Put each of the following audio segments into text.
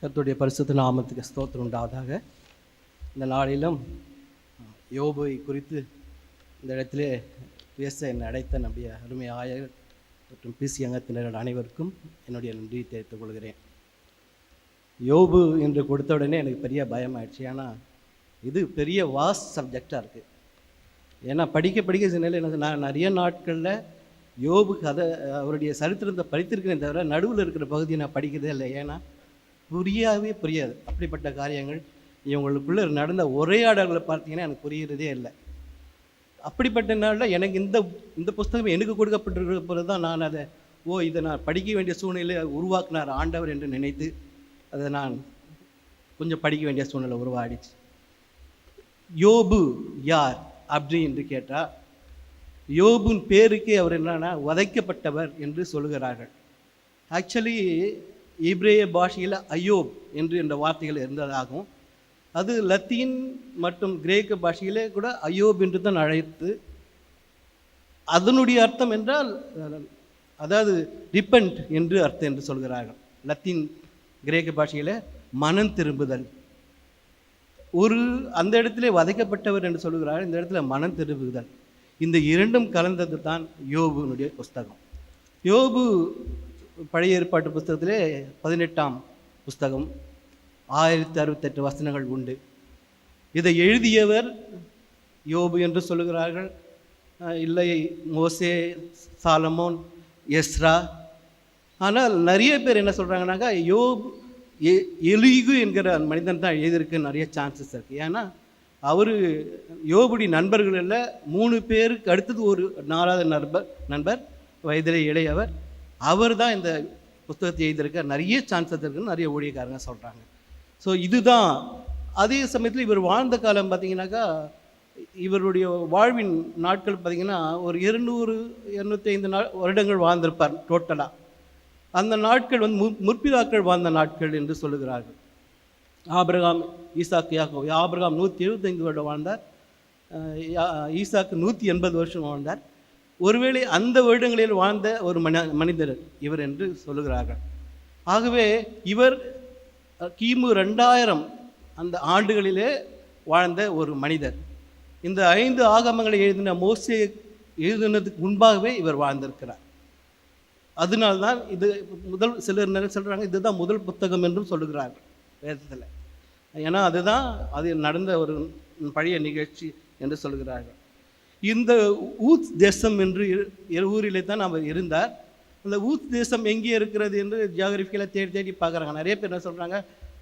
கர்த்தருடைய பரிசுத்த நாமத்துக்கு ஸ்தோத்திரம் உண்டாவதாக. இந்த நாளிலும் யோபுவை குறித்து இந்த இடத்திலே பேச என்னை அடைத்த நம்முடைய அருமை ஆயர் மற்றும் பிசி அங்கத்தினர் அனைவருக்கும் என்னுடைய நன்றியை தெரிவித்துக் கொள்கிறேன். யோபு என்று கொடுத்த உடனே எனக்கு பெரிய பயம் ஆயிடுச்சு. ஏன்னா இது பெரிய வாஸ் சப்ஜெக்டாக இருக்குது ஏன்னா படிக்க படிக்க சின்ன எனக்கு நான் நிறைய நாட்களில் யோபு கதை அவருடைய சரித்திரத்தை படித்திருக்கிறேன் தவிர நடுவில் இருக்கிற பகுதியை நான் படிக்கிறதே இல்லை. ஏன்னா புரியாவே புரியாது. அப்படிப்பட்ட காரியங்கள் இவங்களுக்குள்ளே நடந்த உரையாடல்களை பார்த்தீங்கன்னா எனக்கு புரிகிறதே இல்லை. அப்படிப்பட்ட நாளில் எனக்கு இந்த இந்த புஸ்தகம் எனக்கு கொடுக்கப்பட்டிருக்கிற போது தான் நான் அதை ஓ இதை நான் படிக்க வேண்டிய சூழ்நிலையை உருவாக்குனார் ஆண்டவர் என்று நினைத்து அதை நான் கொஞ்சம் படிக்க வேண்டிய சூழ்நிலை உருவாடிச்சு யோபு யார் அப்படி என்று கேட்டால் யோபுன் பேருக்கே அவர் என்னன்னா உதைக்கப்பட்டவர் என்று சொல்லுகிறார்கள். ஆக்சுவலி இப்ரேய பாஷையில் அயோப் என்று என்ற வார்த்தைகள் இருந்ததாகவும் அது லத்தீன் மற்றும் கிரேக்க பாஷையிலே கூட அயோப் என்று தான் அழைத்து அதனுடைய அர்த்தம் என்றால் அதாவது ரிப்பண்ட் என்று அர்த்தம் என்று சொல்கிறார்கள். லத்தீன் கிரேக்க பாஷையில் மனம் திரும்புதல். ஒரு அந்த இடத்துல வதைக்கப்பட்டவர் என்று சொல்கிறார் இந்த இடத்துல மனம் திரும்புதல். இந்த இரண்டும் கலந்தது தான் யோபுனுடைய புஸ்தகம். யோபு பழைய ஏற்பாட்டு புஸ்தகத்திலே பதினெட்டாம் புஸ்தகம் ஆயிரத்தி அறுபத்தெட்டு வசனங்கள் உண்டு. இதை எழுதியவர் யோபு என்று சொல்லுகிறார்கள். இல்லை மோசே சாலமோன் எஸ்ரா. ஆனால் நிறைய பேர் என்ன சொல்கிறாங்கனாக்கா யோப் எ எலிகு என்கிற அந்த மனிதன் தான் எழுதியிருக்கு நிறைய சான்சஸ் இருக்குது ஏன்னா அவர் யோபுடி நண்பர்களில் மூணு பேருக்கு அடுத்தது ஒரு நாலாவது நண்பர் நண்பர் வயதிலே இளையவர். அவர் தான் இந்த புத்தகத்தை எழுதியிருக்கார் நிறைய சான்சஸ் இருக்குன்னு நிறைய ஊழியக்காரங்க சொல்கிறாங்க ஸோ இதுதான். அதே சமயத்தில் இவர் வாழ்ந்த காலம் பார்த்தீங்கன்னாக்கா இவருடைய வாழ்வின் நாட்கள் பார்த்தீங்கன்னா ஒரு இருநூறு இரநூத்தி ஐந்து நாள் வருடங்கள் வாழ்ந்திருப்பார் டோட்டலாக அந்த நாட்கள் வந்து மு முற்பிதாக்கள் வாழ்ந்த நாட்கள் என்று சொல்லுகிறார்கள். ஆபிரகாம் ஈசாக்கு யாக்கோ ஆபிரகாம் நூற்றி எழுபத்தைந்து வருடம் வாழ்ந்தார். யா- ஈசாக்கு நூற்றி எண்பது வருஷம் வாழ்ந்தார். ஒருவேளை அந்த வருடங்களில் வாழ்ந்த ஒரு மன மனிதர் இவர் என்று சொல்லுகிறார்கள். ஆகவே இவர் கிமு ரெண்டாயிரம் அந்த ஆண்டுகளிலே வாழ்ந்த ஒரு மனிதர். இந்த ஐந்து ஆகமங்களை எழுதின மோசே எழுதினதுக்கு முன்பாகவே இவர் வாழ்ந்திருக்கிறார். அதனால்தான் இது முதல் சிலர் நிறைய சொல்கிறாங்க இதுதான் முதல் புத்தகம் என்றும் சொல்லுகிறார்கள் வேதத்தில். ஏன்னா அதுதான் அது நடந்த ஒரு பழைய நிகழ்ச்சி என்று சொல்கிறார்கள் இந்த ஊத் தேசம் என்று ஊரிலே தான் அவர் இருந்தார். அந்த ஊத் தேசம் எங்கே இருக்கிறது என்று ஜியாகிரபிக்கலாக தேடி தேடி பார்க்குறாங்க. நிறைய பேர் என்ன சொல்கிறாங்க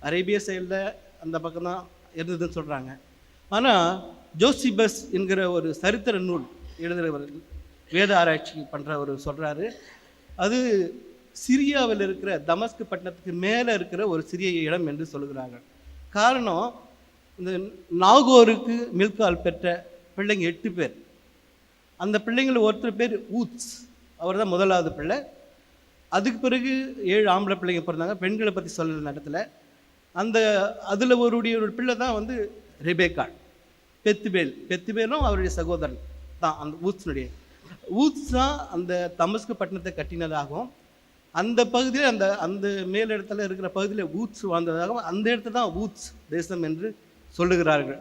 அரேபிய சைடில் அந்த பக்கம் தான் இருந்ததுன்னு சொல்கிறாங்க ஆனால் ஜோசிபஸ் என்கிற ஒரு சரித்திர நூல் எழுதுகிறவர் வேத ஆராய்ச்சி பண்ணுறவர் சொல்கிறாரு அது சிரியாவில் இருக்கிற தமஸ்கு பட்டணத்துக்கு மேலே இருக்கிற ஒரு சிறிய இடம் என்று சொல்கிறார்கள் காரணம் இந்த நாகோருக்கு மில்கால் பெற்ற பிள்ளைங்க எட்டு பேர். அந்த பிள்ளைங்கள ஒருத்தர் பேர் ஊத்ஸ். அவர் தான் முதலாவது பிள்ளை. அதுக்கு பிறகு ஏழு ஆம்பளை பிள்ளைங்க பிறந்தாங்க. பெண்களை பற்றி சொல்கிற இடத்துல. அந்த அதில் ஒருடைய ஒரு பிள்ளை தான் வந்து ரெபேக்காள் பெத்துபேல் பெத்துபேலும் அவருடைய சகோதரன் தான். அந்த ஊத்ஸனுடைய. ஊத்ஸ் தான் அந்த தமஸ்கு பட்டணத்தை கட்டினதாகவும் அந்த பகுதியில் அந்த அந்த மேல் இடத்துல இருக்கிற பகுதியில் ஊத்ஸ் வாழ்ந்ததாகவும் அந்த இடத்துல தான் ஊத்ஸ் தேசம் என்று சொல்லுகிறார்கள்.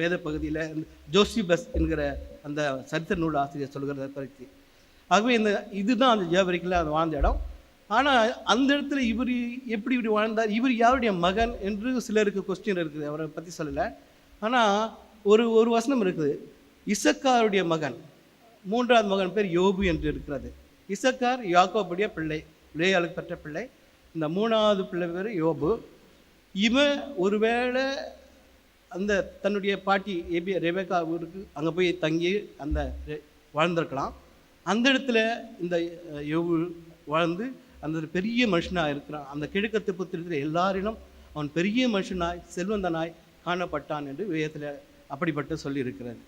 வேத பகுதியில் ஜோசிபஸ் என்கிற அந்த சரித்திர நூல் ஆசிரியர் சொல்கிறத பற்றி. ஆகவே இந்த இதுதான் அந்த ஜேபரிக்கில் அது வாழ்ந்த இடம். ஆனால் அந்த இடத்துல இவர் எப்படி இப்படி வாழ்ந்தார்? இவர் யாருடைய மகன் என்று சிலருக்கு கொஸ்டின் இருக்குது அவரை பற்றி சொல்லலை. ஆனால் ஒரு ஒரு வசனம் இருக்குது. இசக்காருடைய மகன் மூன்றாவது மகன் பேர் யோபு என்று இருக்கிறது. இசக்கார் யாக்கோபுடைய பிள்ளை லேயாளுக்கு பெற்ற பிள்ளை. இந்த மூணாவது பிள்ளை பேர் யோபு. இவன் ஒருவேளை அந்த தன்னுடைய பாட்டி ஏபி ரெபேக்கா ஊருக்கு அங்கே போய் தங்கி அந்த வாழ்ந்திருக்கலாம். அந்த இடத்துல இந்த யோகு வாழ்ந்து அந்த ஒரு பெரிய மனுஷனாக இருக்கிறான். அந்த கிழக்கத்து புத்திரத்தில் எல்லாரிலும் அவன் பெரிய மனுஷனாய் செல்வந்தனாய் காணப்பட்டான் என்று வேதத்தில் அப்படிப்பட்டு சொல்லியிருக்கிறது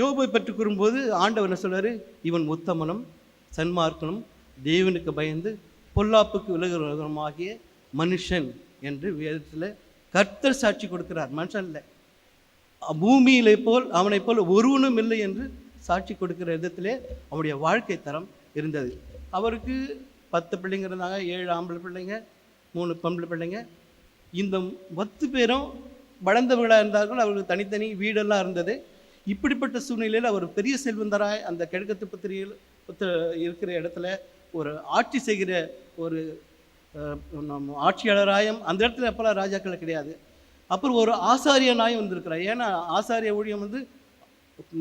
யோபை பற்றி கூறும்போது ஆண்டவர் என்ன இவன் உத்தமனும் சன்மார்க்கனும் தேவனுக்கு பயந்து பொல்லாப்புக்கு விலகுறவனுமாகிய மனுஷன். என்று வேதத்தில் கர்த்தர் சாட்சி கொடுக்கிறார். மனுஷன் இல்லை. பூமியிலே போல் அவனைப் போல் ஒருவனும் இல்லை என்று சாட்சி கொடுக்கிற விதத்திலே அவனுடைய வாழ்க்கை தரம் இருந்தது. அவருக்கு பத்து பிள்ளைங்க இருந்தாங்க ஏழு ஆம்பளை பிள்ளைங்க மூணு பொம்பளை பிள்ளைங்க. இந்த பத்து பேரும் வளர்ந்தவர்களாக இருந்தார்கள். அவர்களுக்கு தனித்தனி வீடெல்லாம் இருந்தது. இப்படிப்பட்ட சூழ்நிலையில் அவர் பெரிய செல்வந்தராய் அந்த கிழக்கத்து பத்திரிகையில் புத்த இருக்கிற இடத்துல ஒரு ஆட்சி செய்கிற ஒரு நம்ம ஆட்சியாளராயம் அந்த இடத்துல அப்போல்லாம் ராஜாக்கள் கிடையாது. அப்புறம் ஒரு ஆசாரியனாயும் வந்திருக்கிறார். ஏன்னா ஆசாரிய ஊழியம் வந்து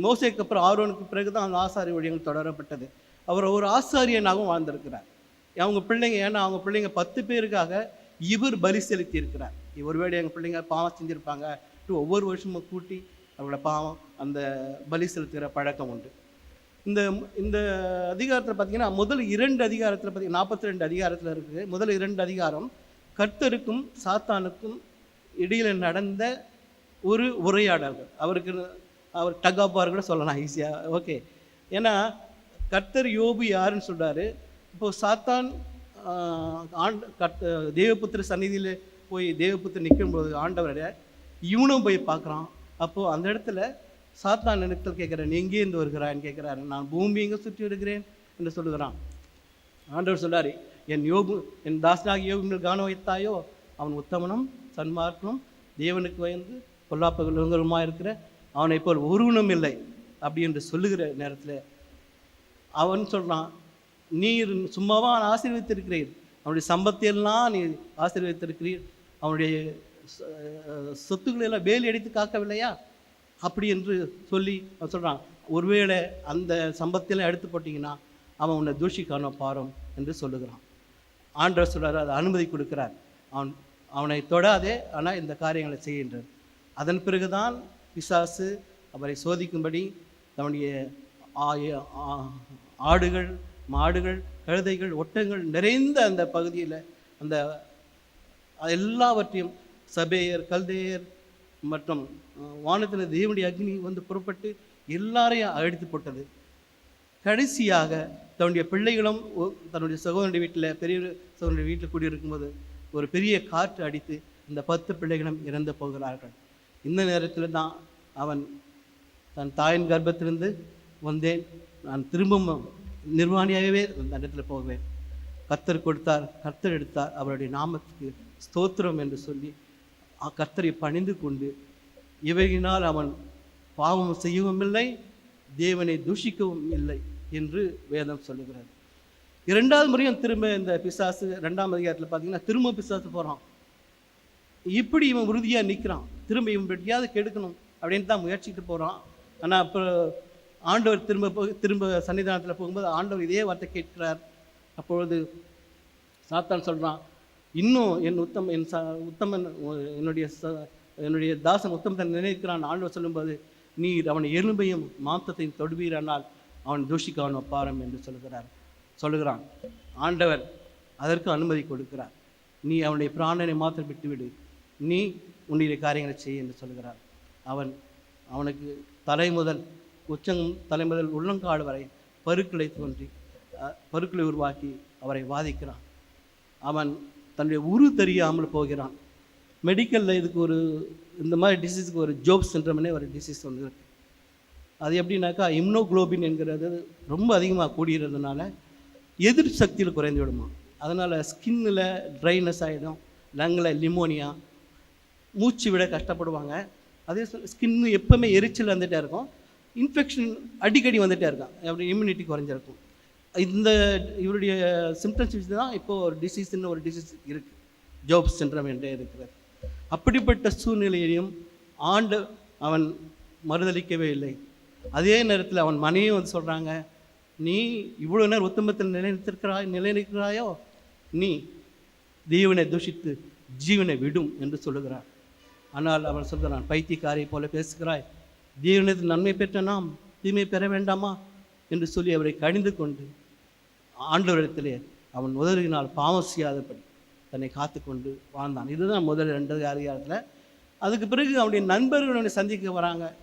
மோசைக்கு அப்புறம் ஆர்வனுக்கு பிறகு தான் அந்த ஆசாரிய ஊழியங்கள் தொடரப்பட்டது. அவர் ஒரு ஆசாரியனாகவும் வாழ்ந்திருக்கிறார். அவங்க பிள்ளைங்க ஏன்னா அவங்க பிள்ளைங்க பத்து பேருக்காக இவர் பலி செலுத்தி இருக்கிறார் ஒருவேளை எங்கள் பிள்ளைங்க பாவம் செஞ்சுருப்பாங்க. ஒவ்வொரு வருஷமும் கூட்டி அவங்களோட பாவம் அந்த பலி செலுத்துகிற பழக்கம் உண்டு. இந்த இந்த அதிகாரத்தில் பார்த்தீங்கன்னா முதல் இரண்டு அதிகாரத்தில் பார்த்தீங்கன்னா நாற்பத்தி ரெண்டு அதிகாரத்தில் இருக்குது முதல் இரண்டு அதிகாரம் கர்த்தருக்கும் சாத்தானுக்கும் இடையில் நடந்த ஒரு உரையாடல்கள். அவருக்கு அவர் டகாப்பார் கூட சொல்லலாம் ஈஸியாக ஓகே ஏன்னா கர்த்தர் யோபு யாருன்னு சொல்கிறாரு இப்போது சாத்தான் ஆண்ட கர்த்த தேவபுத்திர சந்நிதியில் போய் தேவபுத்திர நிற்கும்போது ஆண்டவரை இவனும் போய் பார்க்குறான். அப்போது அந்த இடத்துல சாத்தான் இடத்தில் கேட்குறேன் நீ வருகிறான்னு கேட்குறாரு. நான் பூமி எங்கே சுற்றி வருகிறேன் என்று சொல்லுகிறான். ஆண்டவர் சொல்லாரு என் யோபு என் தாசனாகி யோபு மேல் கவனம் வைத்தாயோ அவன் உத்தமனும் சன்மார்க்கனும் தேவனுக்கு வயந்து பொல்லாப்பகுமா இருக்கிற அவனை போல் ஒருவனும் இல்லை அப்படி என்று சொல்லுகிற நேரத்தில் அவன் சொல்கிறான் நீர் சும்மாவா அவன் ஆசீர்வதித்திருக்கிறீர். அவனுடைய சம்பத்தையெல்லாம் நீ ஆசீர்வதித்திருக்கிறீர். அவனுடைய சொத்துக்களை எல்லாம் வேலி அடித்து காக்கவில்லையா? அப்படி என்று சொல்லி அவன் ஒருவேளை அந்த சம்பத்தையெல்லாம் எடுத்து போட்டிங்கன்னா அவன் உன்னை தூஷிக்கான பாரும் என்று சொல்லுகிறான். ஆண்டவர் சொல்கிறார் அதை அனுமதி கொடுக்கிறார். அவன் அவனை தொடாதே ஆனால் இந்த காரியங்களை செய்கின்றார். அதன் பிறகுதான் பிசாசு அவரை சோதிக்கும்படி தன்னுடைய ஆடுகள் மாடுகள் கழுதைகள் ஒட்டங்கள் நிறைந்த அந்த பகுதியில் அந்த எல்லாவற்றையும் சபேயர் கல்தேயர் மற்றும் வானத்தில் தேவனுடைய அக்னி வந்து புறப்பட்டு எல்லாரையும் அழித்து போட்டது. கடைசியாக தன்னுடைய பிள்ளைகளும் தன்னுடைய சகோதரனுடைய வீட்டில் பெரிய சகோதரனுடைய வீட்டில் குடியிருக்கும்போது ஒரு பெரிய காற்று அடித்து இந்த பத்து பிள்ளைகளும் இறந்து போகிறார்கள். இந்த நேரத்தில் தான் அவன் தன் தாயின் கர்ப்பத்திலிருந்து வந்தேன். நான் திரும்பவும் நிர்வாணியாகவே அந்த இடத்துல போவேன். கர்த்தர் கொடுத்தார் கர்த்தர் எடுத்தார். அவருடைய நாமத்துக்கு ஸ்தோத்திரம் என்று சொல்லி கர்த்தரை பணிந்து கொண்டு இவையினால் அவன் பாவம் செய்யவும் இல்லை தேவனை தூஷிக்கவும் இல்லை என்று வேதம் சொல்லுகிறது. இரண்டாவது முறையும் திரும்ப இந்த பிசாசு ரெண்டாம் அதிகாரத்தில் பார்த்தீங்கன்னா திரும்ப பிசாசு போகிறான் இப்படி இவன் உறுதியாக நிற்கிறான் திரும்ப இவன் எப்படியாவது கெடுக்கணும் அப்படின்னு தான் முயற்சிட்டு போகிறான் ஆனால் அப்புறம் ஆண்டவர் திரும்ப போ திரும்ப சன்னிதானத்தில் போகும்போது ஆண்டவர் இதே வார்த்தை கேட்கிறார். அப்பொழுது சாத்தான் சொல்கிறான் இன்னும் என் உத்தம் என் ச உத்தமன் என்னுடைய ச என்னுடைய தாசன் உத்தமத்தை நினைக்கிறான். ஆண்டவர் சொல்லும்போது நீர் அவன் எலும்பையும் மாம்சத்தையும் தொடுவீரானால் அவன் தூஷிக்க அவன் ஒப்பாரம் என்று சொல்லுகிறார் சொல்லுகிறான். ஆண்டவர் அதற்கு அனுமதி கொடுக்கிறார். நீ அவனுடைய பிராணனை மாத்திரம் விட்டுவிடு. நீ உன்னுடைய காரியங்களை செய் என்று சொல்லுகிறார் அவன் அவனுக்கு தலை முதல் உச்சங் தலை முதல் உள்ளங்காடு வரை பருக்களை தோன்றி பருக்களை உருவாக்கி அவரை வாதிக்கிறான். அவன் தன்னுடைய உரு தெரியாமல் போகிறான். மெடிக்கலில் இதுக்கு ஒரு இந்த மாதிரி டிசீஸுக்கு ஒரு ஜோப் சென்றமனே ஒரு டிசீஸ் ஒன்று அது எப்படின்னாக்கா இம்னோகுளோபின் என்கிறது ரொம்ப அதிகமாக கூடியிருந்ததுனால எதிர் சக்தியில் குறைந்து விடுமா. அதனால் ஸ்கின்னில் ட்ரைனஸ் ஆகிடும் லங்கில் லிமோனியா மூச்சு விட கஷ்டப்படுவாங்க. அதே ஸ்கின்னு எப்போவுமே எரிச்சல் வந்துகிட்டே இருக்கும். இன்ஃபெக்ஷன் அடிக்கடி வந்துகிட்டே இருக்கும் அப்படி இம்யூனிட்டி குறைஞ்சிருக்கும். இந்த இவருடைய சிம்டம்ஸ் வச்சு தான் இப்போது ஒரு டிசீஸ்னு ஒரு டிசீஸ் இருக்குது ஜோப் சென்றம் என்றே இருக்கிறது அப்படிப்பட்ட சூழ்நிலையையும் ஆண்டு அவன் மறுதளிக்கவே இல்லை. அதே நேரத்தில் அவன் மனைவியும் வந்து சொல்கிறாங்க நீ இவ்வளோ நேரம் உத்தமத்தில் நிலைநிறுத்திருக்கிறாய் நிலைநிற்கிறாயோ நீ தீவனை தூஷித்து ஜீவனை விடும் என்று சொல்லுகிறார். ஆனால் அவன் சொல்கிறான் பைத்தியக்காரை போல பேசுகிறாய். தீவனத்தில் நன்மை பெற்ற நாம் தீமை பெற வேண்டாமா? என்று சொல்லி அவரை கணிந்து கொண்டு ஆண்டவரிடத்திலே அவன் உதவினால் பாவம் செய்யாதபடி தன்னை காத்துக்கொண்டு வாழ்ந்தான். இதுதான் முதல் ரெண்டு அதிகாரத்தில். அதுக்கு பிறகு அவனுடைய நண்பர்கள் அவனை சந்திக்க வராங்க.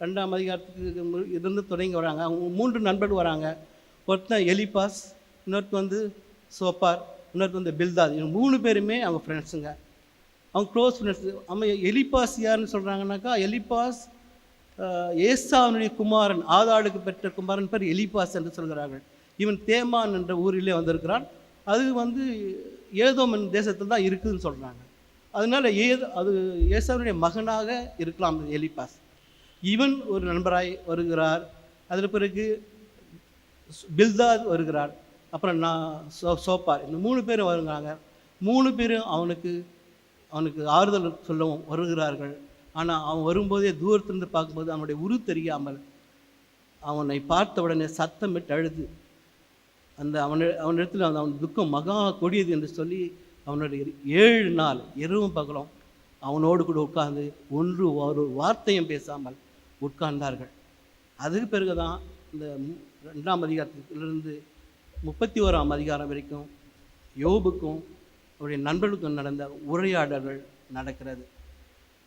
ரெண்டாம் அதிகாரத்துக்கு மு- இருந்து தொடங்கி வராங்க. அவங்க மூன்று நண்பர்கள் வராங்க. ஒருத்தன் எலிபாஸ் இன்னொருத்தன் வந்து சோப்பார் இன்னொருத்தன் வந்து பில்தாத். இவங்க மூணு பேருமே அவங்க ஃப்ரெண்ட்ஸுங்க அவங்க க்ளோஸ் ஃப்ரெண்ட்ஸ் அவன் எலிபாஸ் யாருன்னு சொல்கிறாங்கனாக்கா எலிபாஸ் ஏசாவனுடைய குமாரன் ஆதாளுக்கு பெற்ற குமாரன் பேர் எலிபாஸ் என்று சொல்கிறார்கள். இவன் தேமான் என்ற ஊரிலே வந்திருக்கிறான். அது வந்து ஏதோமன் தேசத்தில் தான் இருக்குதுன்னு சொல்கிறாங்க அதனால ஏ அது ஏசாவுடைய மகனாக இருக்கலாம் எலிபாஸ். இவன் ஒரு நண்பராய் வருகிறார். அதில் பிறகு பில்தாத் வருகிறார். அப்புறம் நான் சோ சோப்பார் இந்த மூணு பேரும் வருகிறாங்க. மூணு பேரும் அவனுக்கு அவனுக்கு ஆறுதல் சொல்லவும் வருகிறார்கள். ஆனால் அவன் வரும்போதே தூரத்திலிருந்து பார்க்கும்போது அவனுடைய உரு தெரியாமல் அவனை பார்த்த உடனே சத்தமிட்டு அழுது. அந்த அவன் அவனிடத்தில் அந்த அவன் துக்கம் மகா கொடியது என்று சொல்லி அவனுடைய ஏழு நாள் இரவும் பகலும் அவனோடு கூட உட்கார்ந்து ஒன்று ஒரு வார்த்தையும் பேசாமல் உட்கார்ந்தார்கள். அதுக்கு பிறகு தான் இந்த மு- ரெண்டாம் அதிகாரத்திலிருந்து முப்பத்தி ஓராம் அதிகாரம் வரைக்கும் யோபுக்கும் அவருடைய நண்பர்களுக்கும் நடந்த உரையாடல்கள் நடக்கிறது.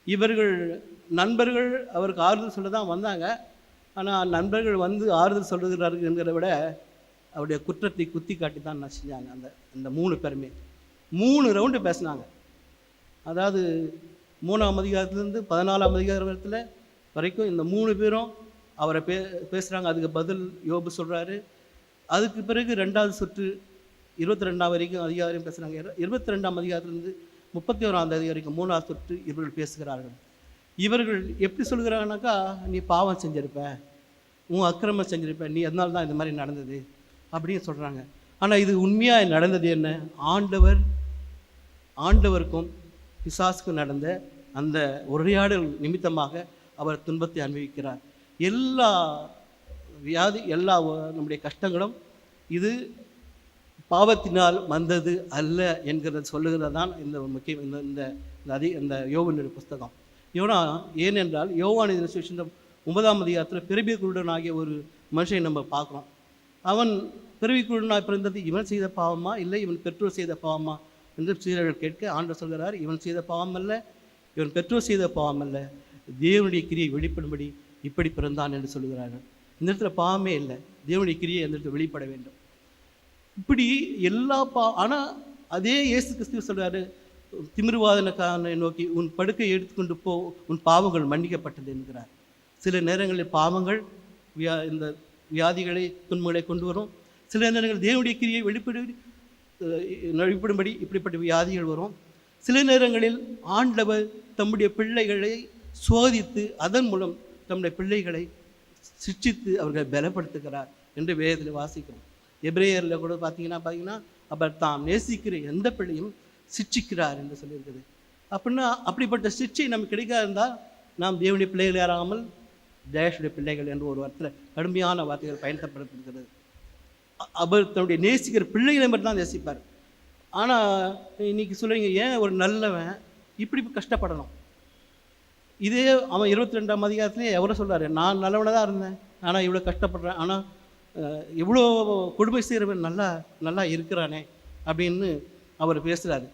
இவர்கள் நண்பர்கள் அவருக்கு ஆறுதல் சொல்ல தான் வந்தாங்க. ஆனால் நண்பர்கள் வந்து ஆறுதல் சொல்லுகிறார்கள் என்கிறத விட அவருடைய குற்றத்தை குத்தி காட்டி தான் நான் செஞ்சாங்க அந்த அந்த மூணு பேருமே. மூணு ரவுண்டு பேசினாங்க. அதாவது மூணாம் அதிகாரத்துலேருந்து பதினாலாம் அதிகாரத்தில் வரைக்கும் இந்த மூணு பேரும் அவரை பே பேசுகிறாங்க அதுக்கு பதில் யோபு சொல்கிறாரு அதுக்கு பிறகு ரெண்டாவது சுற்று இருபத்தி ரெண்டாம் வரைக்கும் அதிகாரம் பேசுகிறாங்க இருபத்தி ரெண்டாம் அதிகாரத்துலேருந்து முப்பத்தி ஓராம் தேதி வரைக்கும் மூணாவது சுற்று இவர்கள் பேசுகிறார்கள். இவர்கள் எப்படி சொல்கிறாங்கனாக்கா நீ பாவம் செஞ்சிருப்ப. உன் அக்கிரமம் செஞ்சிருப்ப. நீ அதனால தான் இந்த மாதிரி நடந்தது? அப்படின்னு சொல்கிறாங்க ஆனால் இது உண்மையாக நடந்தது என்ன? ஆண்டவர் ஆண்டவருக்கும் பிசாஸுக்கும் நடந்த அந்த உரையாடல் நிமித்தமாக அவர் துன்பத்தை அனுபவிக்கிறார். எல்லா வியாதி எல்லா நம்முடைய கஷ்டங்களும் இது பாவத்தினால் வந்தது அல்ல என்கிறத சொல்லுகிறது தான் இந்த முக்கிய இந்த இந்த அதி இந்த யோவனுடைய புஸ்தகம். யோனா ஏனென்றால் யோவான் இந்த சுவிசேஷம் ஒன்பதாம் அதிகாரத்தில் பிறவி குருடன் ஆகிய ஒரு மனுஷனை நம்ம பார்க்குறோம். அவன் பிறவி நான் பிறந்தது இவன் செய்த பாவமா? இல்லை இவன் பெற்றோர் செய்த பாவமா? என்று சீரர்கள் கேட்க ஆண்டவர் சொல்கிறார் இவன் செய்த பாவம் அல்ல இவன் பெற்றோர் செய்த பாவம் அல்ல தேவனுடைய கிரியை வெளிப்படும்படி இப்படி பிறந்தான் என்று சொல்கிறார்கள். இந்த இடத்துல பாவமே இல்லை. தேவனுடைய கிரியை அந்த இடத்துல வெளிப்பட வேண்டும். இப்படி எல்லா பா ஆனால் அதே இயேசு கிறிஸ்துவ சொல்கிறாரு திமிர்வாதனக்காரனை நோக்கி உன் படுக்கை எடுத்துக்கொண்டு போ உன் பாவங்கள் மன்னிக்கப்பட்டது என்கிறார். சில நேரங்களில் பாவங்கள் வியா இந்த வியாதிகளை துன்பங்களை கொண்டு வரும். சில நேரங்கள் தேவனுடைய கிரியை வெளிப்படு வெளிப்படும்படி இப்படிப்பட்ட வியாதிகள் வரும். சில நேரங்களில் ஆண்டவர் தம்முடைய பிள்ளைகளை சோதித்து அதன் மூலம் தம்முடைய பிள்ளைகளை சிக்ஷித்து அவர்களை பலப்படுத்துகிறார் என்று வேதத்தில் வாசிக்கிறோம். எப்ரேயரில் கூட பார்த்தீங்கன்னா பார்த்தீங்கன்னா அவர் தாம் நேசிக்கிற எந்த பிள்ளையும் சிட்சிக்கிறார் என்று சொல்லியிருக்குது. அப்படின்னா அப்படிப்பட்ட சிக்ஷை நமக்கு கிடைக்காது இருந்தால் நாம் தேவனுடைய பிள்ளைகள் ஏறாமல் ஜெயேஷுடைய பிள்ளைகள் என்று ஒரு வார்த்தையில் கடுமையான வார்த்தைகள் பயன்படுத்தப்படுகிறது. அவர் தன்னுடைய நேசிக்கிற பிள்ளைகளை மட்டும் தான் நேசிப்பார். ஆனால் இன்னைக்கு சொல்கிறீங்க ஏன் ஒரு நல்லவன் இப்படி கஷ்டப்படணும்? இதே அவன் இருபத்தி ரெண்டாம் அதிகாரத்துலேயே எவ்வளோ சொல்கிறாரு நான் நல்லவனாக தான் இருந்தேன். ஆனால் இவ்வளோ கஷ்டப்படுறேன். ஆனால் இவ்வளோ கொடுமை செய்கிறவன் நல்லா நல்லா இருக்கிறானே அப்படின்னு அவர் பேசுகிறாரு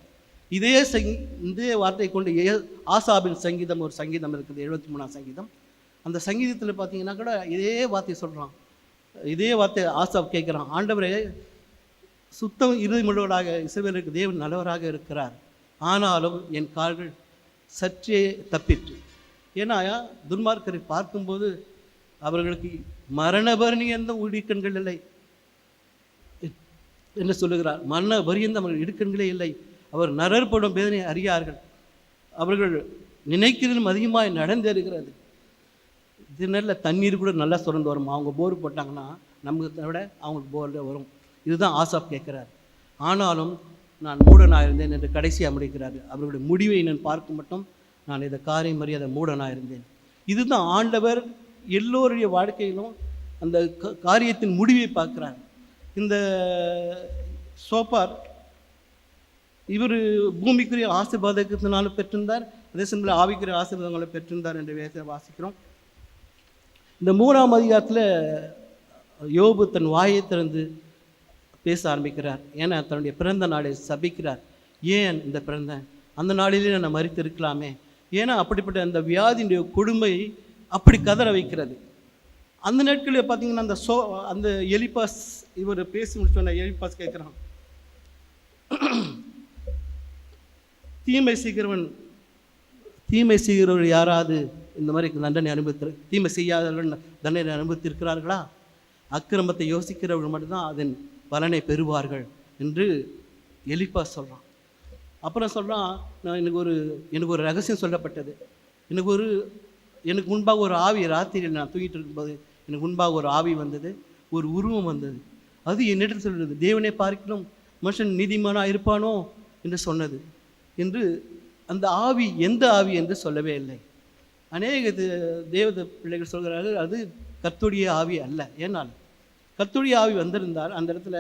இதே சங் இதே வார்த்தையை கொண்டு ஏ ஆசாபின் சங்கீதம் ஒரு சங்கீதம் இருக்குது எழுபத்தி மூணாம் சங்கீதம். அந்த சங்கீதத்தில் பார்த்தீங்கன்னா கூட இதே வார்த்தையை சொல்கிறான் இதே வார்த்தை ஆசாப் கேட்குறான். ஆண்டவரே சுத்தம் இருமுழுவடாக இசைவேலுக்கு தேவன் நல்லவராக இருக்கிறார். ஆனாலும் என் கால்கள் சற்றே தப்பிற்று. ஏன்னா துன்மார்க்கரை பார்க்கும்போது அவர்களுக்கு மரணபரணி எந்த உடிக்கண்கள் இல்லை. என்று சொல்லுகிறார். மரண பரியந்த அவர்கள் இடுக்கண்களே இல்லை. அவர் நரற்படும் வேதனை அறியார்கள். அவர்கள் நினைக்கிறதிலும் அதிகமாக நடந்தேறுகிறது. திணறில் தண்ணீர் கூட நல்லா சுரந்து வரும்? அவங்க போர் போட்டாங்கன்னா நமக்கு விட அவங்களுக்கு போரில் வரும். இதுதான் ஆசாப் கேட்குறார். ஆனாலும் நான் மூடனாக இருந்தேன் என்று கடைசியாக முடிக்கிறார் அவருடைய முடிவை நான் பார்க்க மட்டும் நான் இதை காரியம் மரியாதை மூடனாக இருந்தேன். இதுதான் ஆண்டவர் எல்லோருடைய வாழ்க்கையிலும் அந்த காரியத்தின் முடிவை பார்க்குறார். இந்த சோப்பார் இவர் பூமிக்குரிய ஆசீர்வாதத்தினால பெற்றிருந்தார் அதே சமயத்தில் ஆவிக்குரிய ஆசீர்வாதங்களை பெற்றிருந்தார் என்று வாசிக்கிறோம். இந்த மூணாம் அதிகாரத்தில் யோபு தன் வாயை திறந்து பேச ஆரம்பிக்கிறார். ஏன்னா தன்னுடைய பிறந்த நாளை சபிக்கிறார். ஏன் இந்த பிறந்த? அந்த நாளிலே நான் மறித்து இருக்கலாமே ஏன்னா அப்படிப்பட்ட அந்த வியாதியுடைய கொடுமை அப்படி கதற வைக்கிறது. அந்த நாட்களில் பார்த்தீங்கன்னா அந்த சோ அந்த எலிபாஸ் இவர் பேசி முடிச்சோன்ன எலிபாஸ் கேட்குறான் தீமை செய்கிறவன் தீமை செய்கிறவர் யாராவது? இந்த மாதிரி தண்டனை அனுபவித்து தீமை செய்யாதவர்கள் தண்டனை அனுபவித்திருக்கிறார்களா? அக்கிரமத்தை யோசிக்கிறவர்கள் மட்டும்தான் அதன் பலனை பெறுவார்கள் என்று எலிப்பா சொல்கிறான் அப்புறம் சொல்கிறான் நான் எனக்கு ஒரு எனக்கு ஒரு ரகசியம் சொல்லப்பட்டது. எனக்கு ஒரு எனக்கு முன்பாக ஒரு ஆவி ராத்திரியில் நான் தூங்கிட்டு இருக்கும்போது எனக்கு முன்பாக ஒரு ஆவி வந்தது ஒரு உருவம் வந்தது. அது என்னிடம் சொல்கிறது தேவனை பார்க்கணும் மனுஷன் நீதிமானாக இருப்பானோ? என்று சொன்னது. என்று அந்த ஆவி எந்த ஆவி என்று சொல்லவே இல்லை. அநேக இது தேவத பிள்ளைகள் சொல்கிறார்கள் அது கத்துடைய ஆவி அல்ல. ஏனால் கத்துடைய ஆவி வந்திருந்தால் அந்த இடத்துல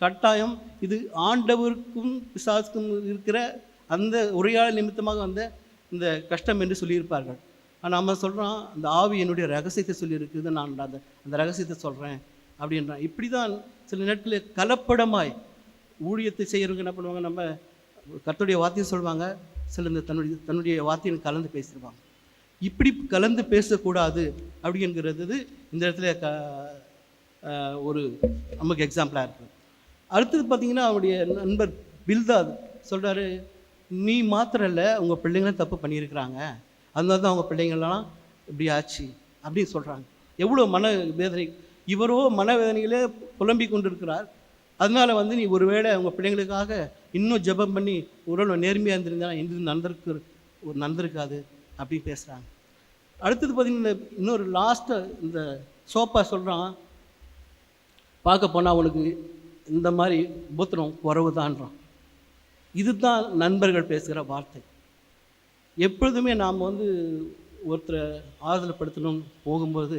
கட்டாயம் இது ஆண்டவருக்கும் பிசாசுக்கும் இருக்கிற அந்த உரையாடல் நிமித்தமாக வந்த இந்த கஷ்டம் என்று சொல்லியிருப்பார்கள். ஆனால் நம்ம சொல்கிறோம் அந்த ஆவி என்னுடைய ரகசியத்தை சொல்லியிருக்குது நான் அந்த அந்த ரகசியத்தை சொல்கிறேன் அப்படின்றான். இப்படி தான் சில நேரத்தில் கலப்படமாய் ஊழியத்தை செய்கிறவங்க என்ன பண்ணுவாங்க நம்ம கத்துடைய வார்த்தையும் சொல்லுவாங்க சில இந்த தன்னுடைய தன்னுடைய வார்த்தையை கலந்து பேசிடுவாங்க. இப்படி கலந்து பேசக்கூடாது அப்படிங்கிறது இந்த இடத்துல க ஒரு நமக்கு எக்ஸாம்பிளாக இருக்குது அடுத்தது பார்த்தீங்கன்னா அவருடைய நண்பர் பில்தாத் சொல்கிறாரு நீ மாத்திரம் இல்லை உங்கள் பிள்ளைங்களும் தப்பு பண்ணியிருக்கிறாங்க. அதனால தான் அவங்க பிள்ளைங்கள்லாம் இப்படி ஆச்சு அப்படின்னு சொல்கிறாங்க எவ்வளோ மன வேதனை. இவரோ மனவேதனையிலே புலம்பி கொண்டிருக்கிறார். அதனால வந்து நீ ஒருவேளை உங்கள் பிள்ளைங்களுக்காக இன்னும் ஜெபம் பண்ணி உடல் நேர்மையாக இருந்திருந்தா இன்று நடந்திருக்கு ஒரு அப்படின்னு பேசுகிறாங்க அடுத்தது பார்த்தீங்கன்னா இன்னொரு லாஸ்ட்டு இந்த சோப்பா சொல்கிறான் பார்க்க போனால் அவனுக்கு இந்த மாதிரி உபத்திரம் குறவு தான்றான் இதுதான் நண்பர்கள் பேசுகிற வார்த்தை. எப்பொழுதுமே நாம் வந்து ஒருத்தரை ஆறுதல்படுத்தணும் போகும்போது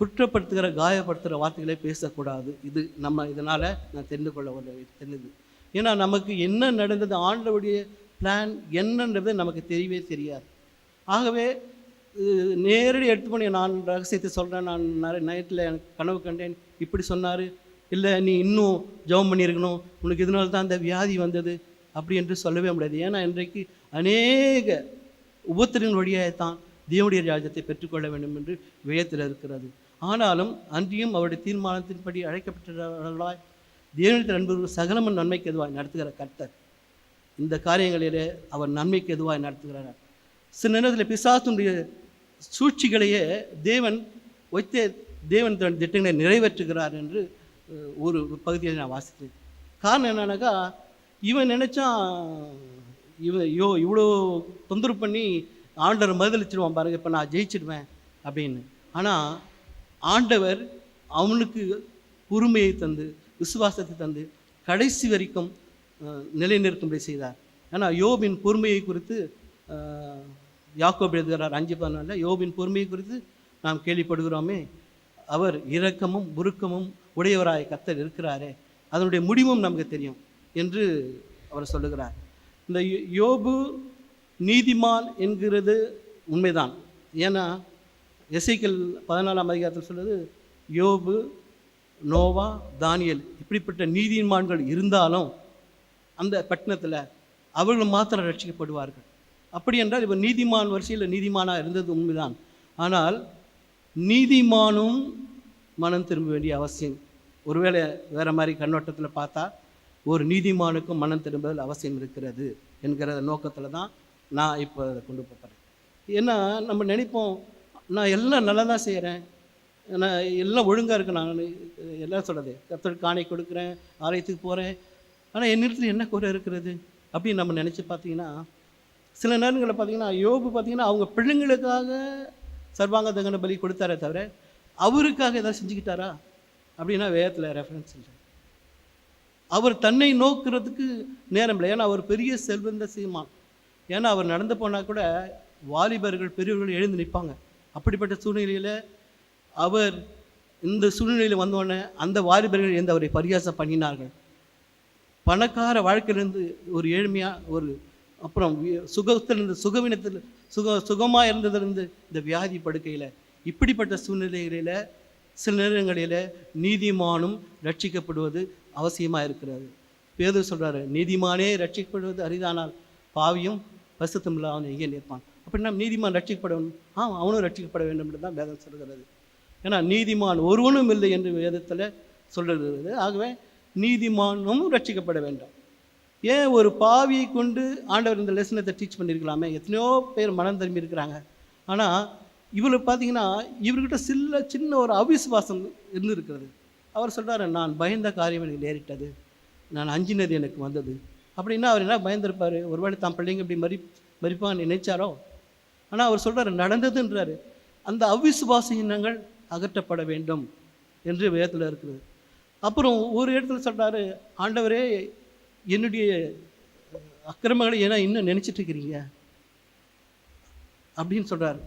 குற்றப்படுத்துகிற காயப்படுத்துகிற வார்த்தைகளே பேசக்கூடாது. இது நம்ம இதனால் நான் தெரிந்து கொள்ள ஒரு தெரிஞ்சது ஏன்னா நமக்கு என்ன நடந்தது ஆண்டவுடைய பிளான் என்னன்றது நமக்கு தெரியவே தெரியாது. ஆகவே நேரடி எடுத்து பண்ணி நான் ரகசியத்தை சொல்கிறேன் நான் நைட்டில் எனக்கு கனவு கண்டேன். இப்படி சொன்னார். இல்லை நீ இன்னும் ஜெபம் பண்ணியிருக்கணும். உனக்கு இதனால தான் அந்த வியாதி வந்தது. அப்படி என்று சொல்லவே முடியாது. ஏன்னா இன்றைக்கு அநேக உபத்திரின் வழியாகத்தான் தேவனுடைய ராஜ்யத்தை பெற்றுக்கொள்ள வேண்டும் என்று வியத்தில் இருக்கிறது. ஆனாலும் அன்றியும் அவருடைய தீர்மானத்தின்படி அழைக்கப்பட்டவர்களாய் தேவனத்தில் நண்பர்கள் சகலமன் நன்மைக்கு எதுவாய் நடத்துகிற கர்த்தர். இந்த காரியங்களிலே அவர் நன்மைக்கு எதுவாக நடத்துகிறார். சில நேரத்தில் பிசாசுடைய சூழ்ச்சிகளையே தேவன் வைத்த தேவன் தன் திட்டங்களை நிறைவேற்றுகிறார் என்று ஒரு பகுதியை நான் வாசித்தேன். காரணம் என்னன்னாக்கா இவன் நினச்சான் இவன் யோ இவ்வளோ தொந்தரவு பண்ணி ஆண்டவர் மறுதளிச்சிடுவான் பாருங்க இப்போ நான் ஜெயிச்சிடுவேன் அப்படின்னு. ஆனால் ஆண்டவர் அவனுக்கு உரிமையை தந்து விசுவாசத்தை தந்து கடைசி வரைக்கும் நிலைநிறுத்தும்படி செய்தார். ஏன்னா யோபின் பொறுமையை குறித்து யாக்கோப் எழுதுகிறார் அஞ்சு பதினாலில் யோபின் பொறுமையை குறித்து நாம் கேள்விப்படுகிறோமே அவர் இரக்கமும் உருக்கமும் உடையவராய் கத்தர் இருக்கிறாரே அதனுடைய முடிவும் நமக்கு தெரியும் என்று அவர் சொல்லுகிறார். இந்த யோபு நீதிமான் என்கிறது உண்மைதான். ஏன்னா எசைக்கல் பதினாலாம் அதிகாரத்தில் சொல்வது யோபு நோவா தானியல் இப்படிப்பட்ட நீதிமான்கள் இருந்தாலும் அந்த பட்டணத்தில் அவர்கள் மாத்திரம் ரட்சிக்கப்படுவார்கள். அப்படி என்றால் இவர் நீதிமான் வரிசையில் நீதிமானாக இருந்தது உண்மைதான். ஆனால் நீதிமானும் மனம் திரும்ப வேண்டிய அவசியம். ஒருவேளை வேறு மாதிரி கண்ணோட்டத்தில் பார்த்தா ஒரு நீதிமானுக்கும் மனம் திரும்புதல் அவசியம் இருக்கிறது என்கிற நோக்கத்தில் தான் நான் இப்போ அதை கொண்டு போகிறேன் ஏன்னா நம்ம நினைப்போம் நான் எல்லாம் நல்லா தான் செய்கிறேன் நான் எல்லாம் ஒழுங்காக இருக்கு நான் எல்லாம் சொல்கிறது கத்தர் காணி கொடுக்குறேன் ஆலயத்துக்கு போகிறேன் ஆனால் என்னிடத்தில் என்ன குறை இருக்கிறது? அப்படின்னு நம்ம நினச்சி பார்த்தீங்கன்னா சில நேரங்களில் பார்த்தீங்கன்னா யோபு பார்த்தீங்கன்னா அவங்க பிள்ளைங்களுக்காக சர்வாங்க தகன பலி கொடுத்தாரே தவிர அவருக்காக எதாவது செஞ்சுக்கிட்டாரா? அப்படின்னா வேதத்தில் ரெஃபரன்ஸ் இல்லை அவர் தன்னை நோக்கிறதுக்கு நேரம் இல்லை. ஏன்னா அவர் பெரிய செல்வந்த சீமான். ஏன்னா அவர் நடந்து போனால் கூட வாலிபர்கள் பெரியவர்கள் எழுந்து நிற்பாங்க. அப்படிப்பட்ட சூழ்நிலையில் அவர் இந்த சூழ்நிலையில் வந்தோடனே அந்த வாலிபர்கள் எழுந்து அவரை பரியாசம் பண்ணினார்கள். பணக்கார வாழ்க்கையிலிருந்து ஒரு ஏழ்மையாக ஒரு அப்புறம் சுகத்திலிருந்து சுகவினத்தில் சுக சுகமாக இருந்ததிலிருந்து இந்த வியாதி படுக்கையில் இப்படிப்பட்ட சூழ்நிலைகளில் சில நேரங்களில் நீதிமானும் ரட்சிக்கப்படுவது அவசியமாக இருக்கிறது. பேதர் சொல்கிறாரு நீதிமானே ரட்சிக்கப்படுவது அரிதானால் பாவியும் பசுத்தம் அவன் எங்கே நிற்பான்? அப்படின்னா நீதிமான் ரட்சிக்கப்பட வேண்டும்? ஆ அவனும் ரட்சிக்கப்பட வேண்டும் என்று தான் வேதம் சொல்கிறது. ஏன்னா நீதிமான் ஒருவனும் இல்லை என்று வேதத்தில் சொல்கிறது ஆகவே நீதிமானும் ரட்சிக்கப்பட வேண்டும். ஏன் ஒரு பாவியை கொண்டு ஆண்டவர் இந்த லெசனத்தை டீச் பண்ணியிருக்கலாமே எத்தனையோ பேர் மனம் திரும்பி இருக்கிறாங்க. ஆனால் இவர் பார்த்தீங்கன்னா இவர்கிட்ட சில்ல சின்ன ஒரு அவிசுவாசம் இருந்திருக்கிறது. அவர் சொல்கிறாரு நான் பயந்த காரியம் எனக்கு நேரிட்டது. நான் அஞ்சினது எனக்கு வந்தது. அப்படின்னா அவர் என்ன பயந்திருப்பார்? ஒருவேளை தான் பிள்ளைங்க இப்படி மறி மறிப்பான்னு நினைச்சாரோ? ஆனால் அவர் சொல்கிறார் நடந்ததுன்றாரு. அந்த அவிசுவாச எண்ணங்கள் அகற்றப்பட வேண்டும். என்று வேதத்தில் இருக்கிறது அப்புறம் ஒரு இடத்துல சொல்கிறாரு ஆண்டவரே என்னுடைய அக்கிரமங்களை ஏன்னா இன்னும் நினைச்சிட்டு இருக்கிறீங்க அப்படின்னு சொல்கிறார்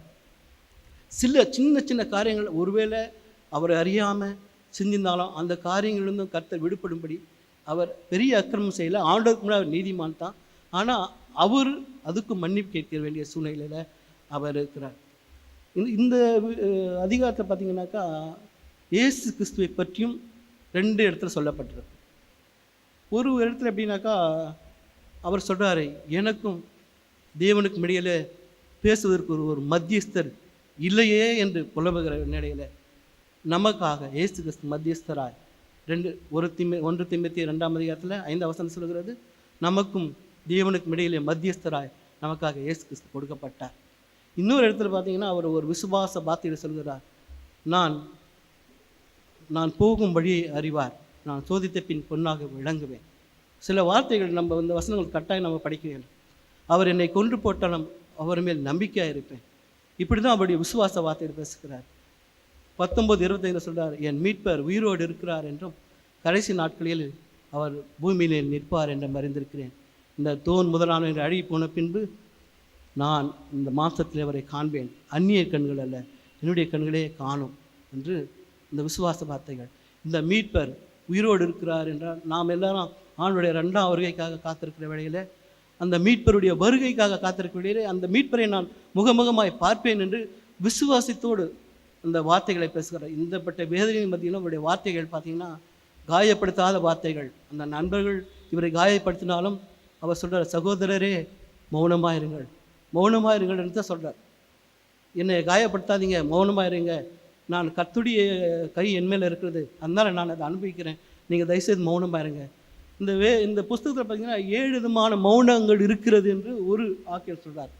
சில சின்ன சின்ன காரியங்கள் ஒருவேளை அவர் அறியாமல் செஞ்சிருந்தாலும் அந்த காரியங்களிலிருந்தும் கர்த்தர் விடுபடும்படி அவர் பெரிய அக்கிரமம் செய்யல. ஆண்டவருக்கு முன்னாடி அவர் நீதிமான் தான். ஆனால் அவர் அதுக்கு மன்னிப்பு கேட்க வேண்டிய சூழ்நிலையில் அவர் இருக்கிறார். இந்த இந்த பார்த்தீங்கன்னாக்கா இயேசு கிறிஸ்துவை பற்றியும் ரெண்டு இடத்துல சொல்லப்பட்டிருக்கு. ஒரு இடத்துல எப்படின்னாக்கா அவர் சொல்கிறாரு எனக்கும் தேவனுக்கும் இடையில் பேசுவதற்கு ஒரு ஒரு மத்தியஸ்தர் இல்லையே என்று புலம்புகிற நிலையில் நமக்காக ஏசு கிறிஸ்து மத்தியஸ்தராய். ரெண்டு ஒரு திமி ஒன்று திம்பத்தி ரெண்டாம் அதிகாரத்தில் ஐந்து அவசரம் சொல்கிறது நமக்கும் தேவனுக்கும் இடையிலே மத்தியஸ்தராய் நமக்காக ஏசு கிறிஸ்து கொடுக்கப்பட்டார். இன்னொரு இடத்துல பார்த்தீங்கன்னா அவர் ஒரு விசுவாச பாத்தியில் சொல்கிறார் நான் நான் போகும் வழியை அறிவார். நான் சோதித்த பின் பொன்னாக விளங்குவேன். சில வார்த்தைகள் நம்ம இந்த வசனங்கள் கட்டாயம் நம்ம படிக்க வேண்டும். அவர் என்னை கொன்று போட்டாலும் அவர் மேல் நம்பிக்கையாக இருப்பேன். இப்படி தான் அவருடைய விசுவாச வார்த்தையில் பேசுகிறார். பத்தொம்பது இருபத்தைந்தில் சொல்கிறார் என் மீட்பர் உயிரோடு இருக்கிறார் என்றும் கடைசி நாட்களில் அவர் பூமியிலே நிற்பார் என்றும் அறிந்திருக்கிறேன். இந்த தோன் முதலான என்று அழகி போன பின்பு நான் இந்த மாதத்தில் அவரை காண்பேன். அந்நிய கண்கள் அல்ல என்னுடைய கண்களே காணும் என்று இந்த விசுவாச வார்த்தைகள் இந்த மீட்பர் உயிரோடு இருக்கிறார் என்றால் நாம் எல்லாரும் ஆணுடைய ரெண்டாம் வருகைக்காக காத்திருக்கிற வேளையில் அந்த மீட்பருடைய வருகைக்காக காத்திருக்கிற வேளையிலே அந்த மீட்பரை நான் முகமுகமாய் பார்ப்பேன் என்று விசுவாசத்தோடு அந்த வார்த்தைகளை பேசுகிறார். இந்தப்பட்ட வேதனையின் பார்த்தீங்கன்னா அவருடைய வார்த்தைகள் பார்த்தீங்கன்னா காயப்படுத்தாத வார்த்தைகள். அந்த நண்பர்கள் இவரை காயப்படுத்தினாலும் அவர் சொல்கிறார் சகோதரரே மௌனமாக இருங்கள் இருங்கள் என்று தான் சொல்கிறார் என்னை காயப்படுத்தாதீங்க மௌனமாக இருங்க நான் கத்துடைய கை என் மேலே இருக்கிறது. அதனால் நான் அதை அனுபவிக்கிறேன். நீங்கள் தயவுசெய்து மௌனம் இருங்க இந்த வே இந்த புஸ்தகத்தில் பார்த்தீங்கன்னா ஏழு விதமான மௌனங்கள் இருக்கிறது என்று ஒரு ஆக்கியர் சொல்கிறார்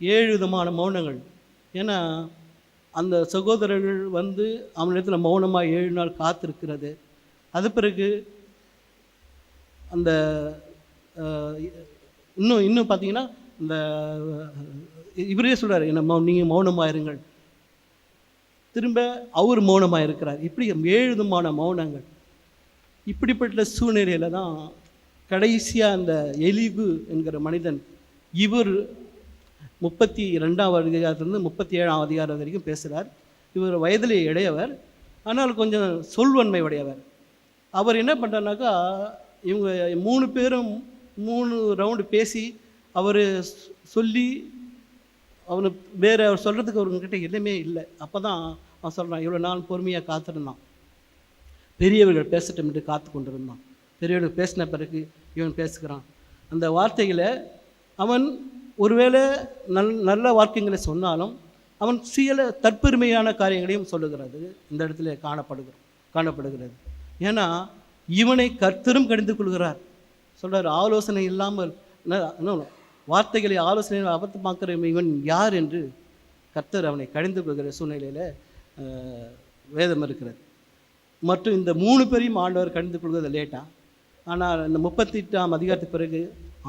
ஏழு விதமான மௌனங்கள். ஏன்னா அந்த சகோதரர்கள் வந்து அவனிடத்தில் மௌனமாக ஏழு நாள் காத்திருக்கிறது. அது பிறகு அந்த இன்னும் இன்னும் பார்த்தீங்கன்னா இந்த இவரே சொல்கிறார் என்ன மௌ நீங்கள் மௌனமாக இருங்கள் திரும்ப அவர் மௌனமாக இருக்கிறார் இப்படி ஏழு விதமான மௌனங்கள். இப்படிப்பட்ட சூழ்நிலையில் தான் கடைசியாக அந்த எலிகு என்கிற மனிதன் இவர் முப்பத்தி ரெண்டாவது அதிகாரத்துலேருந்து முப்பத்தி ஏழாம் அதிகாரம் வரைக்கும் பேசுகிறார் இவர் வயதிலே இடையவர் ஆனால் கொஞ்சம் சொல்வன்மை உடையவர். அவர் என்ன பண்ணுறாருனாக்கா இவங்க மூணு பேரும் மூணு ரவுண்டு பேசி அவர் சொல்லி அவனு வேறு அவர் சொல்கிறதுக்கு அவங்கக்கிட்ட எதுவுமே இல்லை. அப்போ தான் அவன் சொல்கிறான் இவ்வளோ நாள் பொறுமையாக காத்திருந்தான். பெரியவர்கள் பேசட்டும் என்று காத்து கொண்டிருந்தான். பெரியவர்கள் பேசின பிறகு இவன் பேசுகிறான். அந்த வார்த்தைகளை அவன் ஒருவேளை நல் நல்ல வாக்கியங்களை சொன்னாலும் அவன் சில தற்பெருமையான காரியங்களையும் சொல்லுகிறது. இந்த இடத்துல காணப்படுகிறோம் காணப்படுகிறது. ஏன்னா இவனை கர்த்தரும் கடிந்து கொள்கிறார். சொல்கிறார் ஆலோசனை இல்லாமல் வார்த்தைகளை ஆலோசனை அபத்தமாக்குற இவன் யார் என்று கர்த்தர் அவனை கடிந்து கொள்கிற சூழ்நிலையில் வேதம் இருக்கிறது. மற்றும் இந்த மூணு பேரையும் ஆண்டவர் கடிந்து கொள்வது லேட்டாக ஆனால் இந்த முப்பத்தி எட்டாம் அதிகாரத்துக்கு பிறகு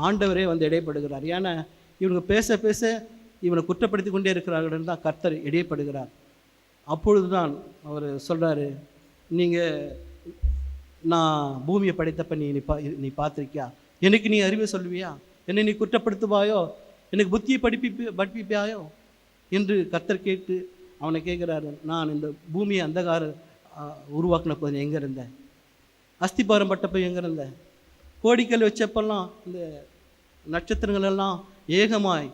ஆண்டவரே வந்து இடைப்படுகிறார். ஏன்னா இவங்க பேச பேச இவனை குற்றப்படுத்தி கொண்டே இருக்கிறார்கள் தான் கர்த்தர் இடைப்படுகிறார். அப்பொழுது தான் அவர் சொல்கிறாரு நீங்கள் நான் பூமியை படைத்தப்ப நீ நீ பா நீ பார்த்துருக்கியா? எனக்கு நீ அறிவை சொல்லுவியா? என்னை நீ குற்றப்படுத்துவாயோ? எனக்கு புத்தியை படிப்பி படிப்பிப்பாயோ? என்று கத்தர் கேட்டு அவனை கேட்குறாரு நான் இந்த பூமியை அந்தகார உருவாக்கின போது எங்கே இருந்தேன்? அஸ்திபாரம் பட்டப்போ எங்கே இருந்தேன்? கோடிக்கல் வச்சப்பெல்லாம் இந்த நட்சத்திரங்கள் எல்லாம் ஏகமாய்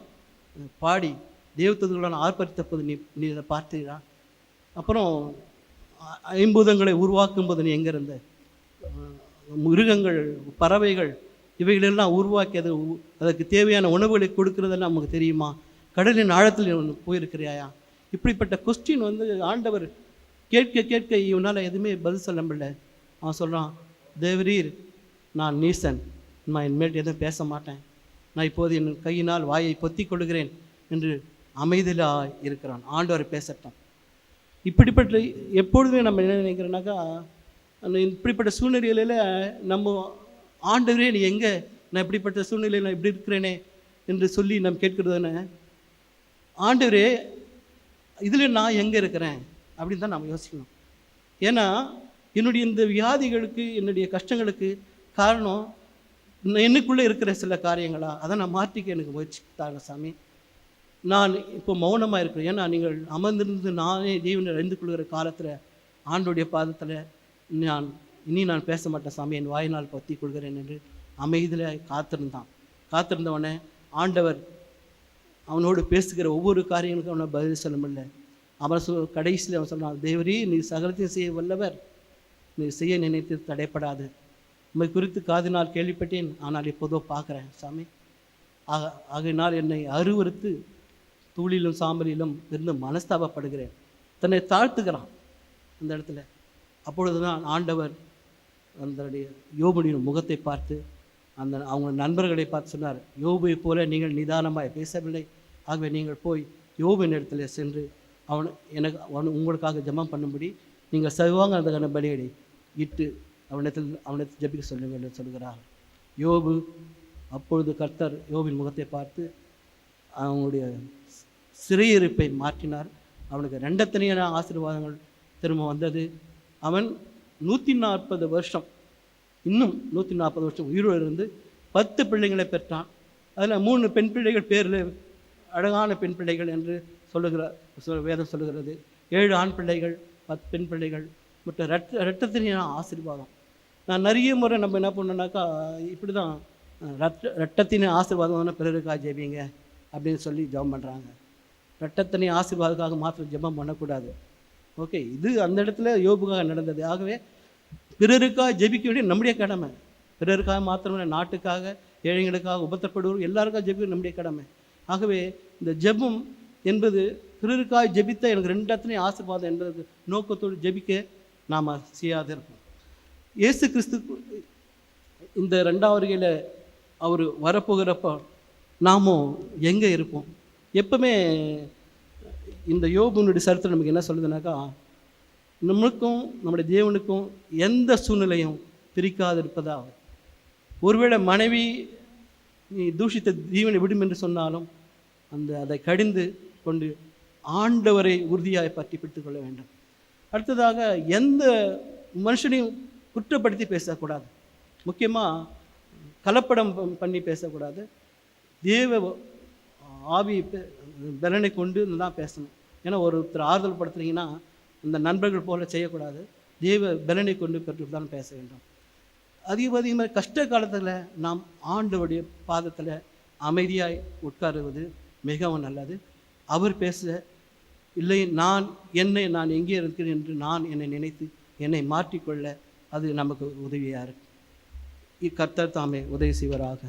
பாடி தேவதூதர்களால் ஆர்ப்பரித்த போது நீ நீ இதை பார்த்தீரா? அப்புறம் ஐம்பூதங்களை உருவாக்கும் போது நீ எங்கே இருந்த? மிருகங்கள் பறவைகள் இவைகளெல்லாம் உருவாக்கி அது உ- அதற்கு தேவையான உணவுகளை கொடுக்கறதெல்லாம் நமக்கு தெரியுமா? கடலின் ஆழத்தில் நீ போயிருக்கிறியாயா இப்படிப்பட்ட கொஸ்டின் வந்து ஆண்டவர் கேட்க கேட்க இவனால் எதுவுமே பதில் சொல்ல முடியல. அவன் சொல்கிறான் தேவரீர் நான் நீசன். நான் இனிமேல் எதுவும் பேச மாட்டேன். நான் இப்போது என் கையினால் வாயை பொத்தி கொள்கிறேன் என்று அமைதியாக இருக்கிறான். ஆண்டவர் பேசட்டும். இப்படிப்பட்ட எப்பொழுதுமே நம்ம என்ன நினைக்கிறோன்னாக்கா இப்படிப்பட்ட சூழ்நிலைகளில் நம்ம ஆண்டவரே நீ எங்கே? நான் இப்படிப்பட்ட சூழ்நிலையில் நான் இப்படி இருக்கிறேனே என்று சொல்லி நம்ம கேட்கிறதுன்னு ஆண்டவரே இதில் நான் எங்கே இருக்கிறேன்? அப்படின்னு தான் நாம் யோசிக்கணும். ஏன்னா என்னுடைய இந்த வியாதிகளுக்கு என்னுடைய கஷ்டங்களுக்கு காரணம் நான் எனக்குள்ளே இருக்கிற சில காரியங்களா? அதை நான் மாற்றிக்க எனக்கு முயற்சி தாங்க சாமி. நான் இப்போ மௌனமாக இருக்கிறேன். ஏன்னா நீங்கள் அமர்ந்திருந்து நானே தேவனை அறிந்து கொள்கிற காலத்தில் ஆண்டுடைய பாதத்தில் நான் இனி நான் பேச மாட்டேன் சாமி என் வாயினால் பற்றி கொள்கிறேன் என்று அமைதியில் காத்திருந்தான். காத்திருந்தவனே ஆண்டவர் அவனோடு பேசுகிற ஒவ்வொரு காரியங்களுக்கும் அவனை பதில் சொல்ல முடியல அவன் சொ கடைசியில் அவன் சொன்னான் தேவரே நீ சகலத்தையும் செய்ய வல்லவர். நீ செய்ய நினைத்து தடைப்படாது. உண்மை குறித்து காதினால் கேள்விப்பட்டேன் ஆனால் இப்போதோ பார்க்குறேன் சாமி. ஆக ஆகையினால் என்னை அருவறுத்து தூளிலும் சாம்பலிலும் இருந்து மனஸ்தாபப்படுகிறேன். தன்னை தாழ்த்துக்கிறான் அந்த இடத்துல. அப்பொழுது தான் ஆண்டவர் அந்த யோபுடைய முகத்தை பார்த்து அந்த அவங்க நண்பர்களை பார்த்து சொன்னார் யோபை போல நீங்கள் நிதானமாக பேசவில்லை. ஆகவே நீங்கள் போய் யோபின் இடத்துல சென்று அவன் எனக்கு அவன் உங்களுக்காக ஜமம் பண்ணும்படி நீங்கள் சர்வாங்க அந்த பலியடை இட்டு அவனிடத்தில் அவனிடத்தில் ஜெபிக்க சொல்லுங்கள் என்று சொல்கிறார். யோபு அப்பொழுது கர்த்தர் யோபின் முகத்தை பார்த்து அவனுடைய சிறையிருப்பை மாற்றினார். அவனுக்கு ரெண்டத்தனையான ஆசீர்வாதங்கள் திரும்ப வந்தது. அவன் நூற்றி நாற்பது வருஷம். இன்னும் நூற்றி நாற்பது வருஷம் உயிரோடு இருந்து பத்து பிள்ளைங்களை பெற்றான். அதில் மூணு பெண் பிள்ளைகள் பேரில் அழகான பெண் பிள்ளைகள் என்று சொல்லுகிற வேதம் சொல்லுகிறது. ஏழு ஆண் பிள்ளைகள் பத்து பெண் பிள்ளைகள். மற்றும் ரெட்ட ரெட்டத்தினான ஆசீர்வாதம். நான் நிறைய முறை நம்ம என்ன பண்ணோன்னாக்கா இப்படி தான் ரத்த ரெட்டத்தின் ஆசீர்வாதம் தானே பிறருக்காக ஜெபிங்க அப்படின்னு சொல்லி ஜெபம் பண்ணுறாங்க ரெட்டத்தினை ஆசீர்வாதத்துக்காக மாத்திரம் ஜெபம் பண்ணக்கூடாது. ஓகே இது அந்த இடத்துல யோபுக்காக நடந்தது. ஆகவே பிறருக்காக ஜெபிக்க வேண்டிய நம்முடைய கடமை. பிறருக்காக மாத்திரமே நாட்டுக்காக ஏழைகளுக்காக உபத்தப்படுவோர் எல்லாருக்காக ஜெபிக்க நம்முடைய கடமை. ஆகவே இந்த ஜெபம் என்பது பிறருக்காக ஜெபித்த எனக்கு ரெண்டத்தினையும் ஆசீர்வாதம் என்பது நோக்கத்தோடு ஜெபிக்க நாம் செய்யாது இருப்போம். இயேசு கிறிஸ்து இந்த ரெண்டாவது வருகையில் அவர் வரப்போகிறப்ப நாமும் எங்கே இருப்போம்? எப்பவுமே இந்த யோபுனுடைய சரித்திரம் நமக்கு என்ன சொல்லுதுனாக்கா நம்மளுக்கும் நம்முடைய தேவனுக்கும் எந்த சூழ்நிலையும் பிரிக்காது இருப்பதாக ஒருவேளை மனைவி நீ தூஷித்த தீவனை விடும் என்று சொன்னாலும் அந்த அதை கடிந்து கொண்டு ஆண்டவரை உறுதியாக பற்றி பிடித்துக் கொள்ள வேண்டும். அடுத்ததாக எந்த மனுஷனையும் குற்றப்படுத்தி பேசக்கூடாது. முக்கியமாக கலப்படம் ப- பண்ணி பேசக்கூடாது. தேவ ஆவி பெ- பலனை கொண்டு தான் பேசணும். ஏன்னா ஒருத்தர் ஆறுதல் படுத்துறீங்கன்னா இந்த நண்பர்கள் போல செய்யக்கூடாது. தெய்வ பலனை கொண்டு பெற்று தான் பேச வேண்டும். அதிகம் அதிகமாக கஷ்ட காலத்தில் நாம் ஆண்டவருடைய பாதத்தில் அமைதியாய் உட்காருவது மிகவும் நல்லது. அவர் பேச இல்லை நான் என்னை நான் எங்கே இருக்கிறேன் என்று நான் என்னை நினைத்து என்னை மாற்றிக்கொள்ள அது நமக்கு உதவியாக இருக்கு. இக்கர்த்தர் தாமே உதவி செய்வராக.